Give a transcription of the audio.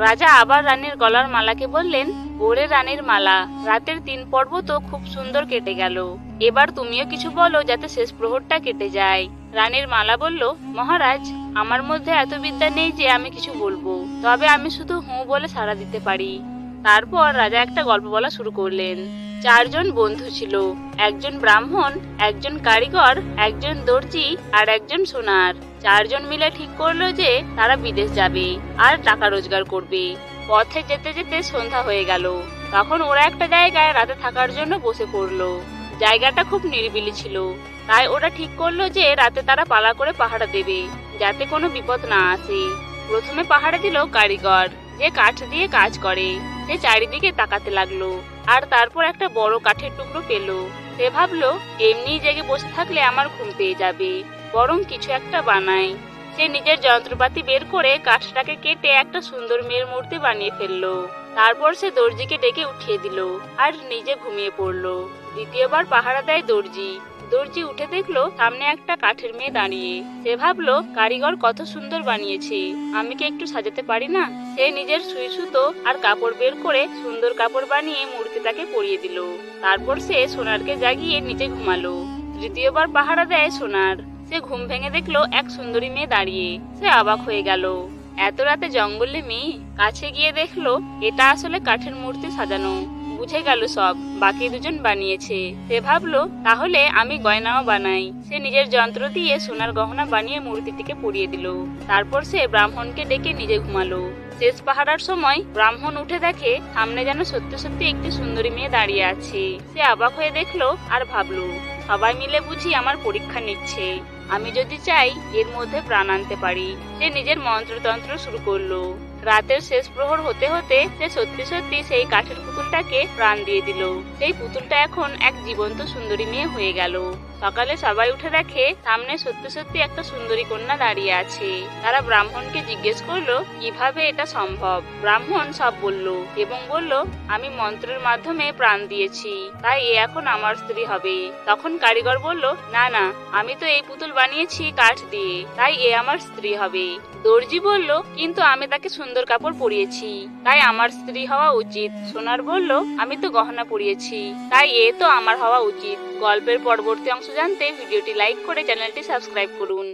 রাজা আবার রানীর গলার মালাকে বললেন, ওরে রানীর মালা, রাতের তিন পর্ব তো খুব সুন্দর কেটে গেল। এবার তুমিও কিছু বলো যাতে শেষ প্রহরটা কেটে যায়। রানীর মালা বলল, মহারাজ, আমার মধ্যে এত বিদ্যা নেই যে আমি কিছু বলব। তবে আমি শুধু হুঁ বলে সাড়া দিতে পারি। তারপর রাজা একটা গল্প বলা শুরু করলেন। চারজন বন্ধু ছিল। একজন ব্রাহ্মণ, একজন কারিগর, একজন দর্জি আর একজন সোনার। চারজন মিলে ঠিক করল যে তারা বিদেশ যাবে আর টাকা রোজগার করবে। পথে যেতে যেতে সন্ধ্যা হয়ে গেল। তখন ওরা একটা জায়গায় রাতে থাকার জন্য বসে পড়ল। জায়গাটা খুব নিরিবিলি ছিল। তাই ওরা ঠিক করল যে রাতে তারা পালা করে পাহারা দেবে, যাতে কোনো বিপদ না আসে। প্রথমে পাহারা দিল কারিগর, যে কাঠ দিয়ে কাজ করে। সে চারিদিকে তাকাতে লাগল। আর তারপর একটা বড় কাঠের টুকরো পেল। সে ভাবলো এমনি জেগে বসে থাকলে আমার ঘুম পেয়ে যাবে। বরং কিছু একটা বানাই। সে নিজের যন্ত্রপাতি বের করে কাঠটাকে কেটে একটা সুন্দর মেয়ের মূর্তি বানিয়ে ফেলল। তারপর সে দর্জিকে ডেকে উঠিয়ে দিল আর নিজে ঘুমিয়ে পড়ল। দ্বিতীয়বার পাহারা দেয় দর্জি। দর্জি উঠে দেখল সামনে একটা কাঠের মেয়ে দাঁড়িয়ে। সে ভাবলো, কারিগর কত সুন্দর বানিয়েছে। আমি কি একটু সাজাতে পারি না? সে নিজের সুই সুতো আর কাপড় বের করে সুন্দর কাপড় বানিয়ে মূর্তিটাকে পরিয়ে দিল। তারপর সে সোনারকে জাগিয়ে নিচে ঘুমালো। তৃতীয়বার পাহারা দেয় সোনার। সে ঘুম ভেঙে দেখল এক সুন্দরী মেয়ে দাঁড়িয়ে। সে অবাক হয়ে গেল। এত রাতে জঙ্গলে মেয়ে কাছে গিয়ে দেখল, এটা আসলে কাঠের মূর্তি সাজানো। বুঝে গেল সব, বাকি দুজন বানিয়েছে। সে ভাবলো, তাহলে আমি গয়নাও বানাই। সে নিজের যন্ত্র দিয়ে সোনার গহনা বানিয়ে মূর্তিটিকে পরিয়ে দিল। তারপর সে ব্রাহ্মণকে ডেকে নিজে ঘুমালো। শেষ পাহারার সময় ব্রাহ্মণ উঠে দেখে সামনে যেন সত্যি সত্যি একটি সুন্দরী মেয়ে দাঁড়িয়ে আছে। সে অবাক হয়ে দেখল আর ভাবলো, সবাই মিলে বুঝি আমার পরীক্ষা নিচ্ছে। আমি যদি চাই এর মধ্যে প্রাণ আনতে পারি। সে নিজের মন্ত্রতন্ত্র শুরু করল। রাতের শেষ প্রহর হতে হতে সে সত্যি সত্যি সেই কাঠের পুতুলটাকে প্রাণ দিয়ে দিল। সেই পুতুলটা এখন এক জীবন্ত সুন্দরী মেয়ে হয়ে গেল। সকালে সবাই উঠে দেখে সামনে সত্যি সত্যি একটা সুন্দরী কন্যা দাঁড়িয়ে আছে। তারা ব্রাহ্মণকে জিজ্ঞেস করল, কীভাবে এটা সম্ভব? ব্রাহ্মণ সব বলল এবং বলল, আমি মন্ত্রের মাধ্যমে প্রাণ দিয়েছি, তাই এ এখন আমার স্ত্রী হবে। তখন কারিগর বলল, না না, আমি তো এই পুতুল বানিয়েছি কাঠ দিয়ে, তাই এ আমার স্ত্রী হবে। দর্জি বলল, কিন্তু আমি তাকে সুন্দর কাপড় পরিয়েছি। তাই আমার স্ত্রী হওয়া উচিত। সোনার বলল, আমি তো গহনা পরিয়েছি। তাই এ তো আমার হওয়া উচিত। গল্পের পরবর্তী অংশ জানতে ভিডিওটি লাইক করে চ্যানেলটি সাবস্ক্রাইব করুন।